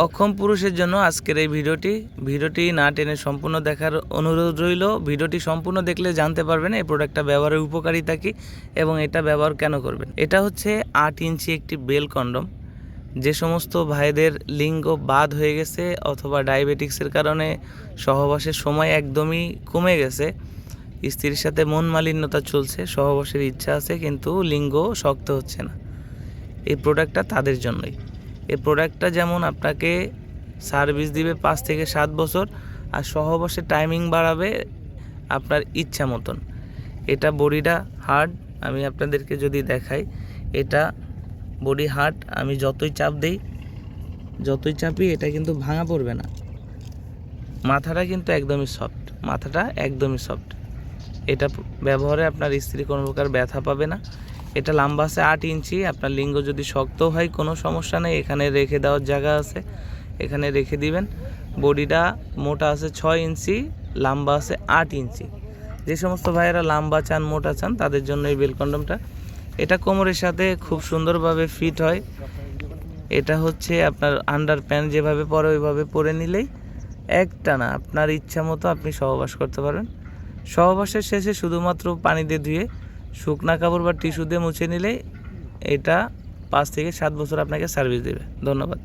অক্ষম পুরুষের জন্য আজকের এই ভিডিওটি। ভিডিওটি না টেনে সম্পূর্ণ দেখার অনুরোধ রইল। ভিডিওটি সম্পূর্ণ দেখলে জানতে পারবেন এই প্রোডাক্টটা ব্যবহারের উপকারিতা কী এবং এটা ব্যবহার কেন করবেন। এটা হচ্ছে আট ইঞ্চি একটি বেল কন্ডম। যে সমস্ত ভাইদের লিঙ্গ বাদ হয়ে গেছে অথবা ডায়াবেটিক্সের কারণে সহবাসের সময় একদমই কমে গেছে। স্ত্রীর সাথে মন মালিন্যতা চলছে, সহবাসের ইচ্ছা আছে, কিন্তু লিঙ্গ শক্ত হচ্ছে না। এই প্রোডাক্টটা তাদের জন্যই। এই প্রোডাক্টটা যেমন আপনাকে সার্ভিস দিবে পাঁচ থেকে সাত বছর, আর সহবাসের টাইমিং বাড়াবে আপনার ইচ্ছা মতন। এটা বডিটা হার্ড আমি আপনাদেরকে যদি দেখাই, এটা বডি হার্ড আমি যতই চাপ দেই, যতই চাপি, এটা কিন্তু ভাঙা পড়বে না। মাথাটা কিন্তু একদমই সফট মাথাটা একদমই সফট এটা ব্যবহারে আপনার স্ত্রী কোনো প্রকার ব্যথা পাবে না। এটা লম্বা আছে আট ইঞ্চি, আপনার লিঙ্গ যদি শক্ত হয়, কোনো সমস্যা নেই, এখানে রেখে দেওয়ার জায়গা আছে, এখানে রেখে দিবেন। বডিটা মোটা আছে ছয় ইঞ্চি, লম্বা আছে আট ইঞ্চি। যে সমস্ত ভাইয়েরা লম্বা চান, মোটা চান, তাদের জন্য এই বেল কন্ডমটা এটা কোমরের সাথে খুব সুন্দরভাবে ফিট হয়। এটা হচ্ছে আপনার আন্ডার প্যান্ট যেভাবে পরে, ওইভাবে পরে নিলেই একটানা আপনার ইচ্ছা মতো আপনি সহবাস করতে পারবেন সহবাসের শেষে শুধুমাত্র পানি দিয়ে ধুয়ে শুকনা কাপড় বা টিস্যু দিয়ে মুছে নিলে এটা পাঁচ থেকে সাত বছর আপনাকে সার্ভিস দেবে। ধন্যবাদ।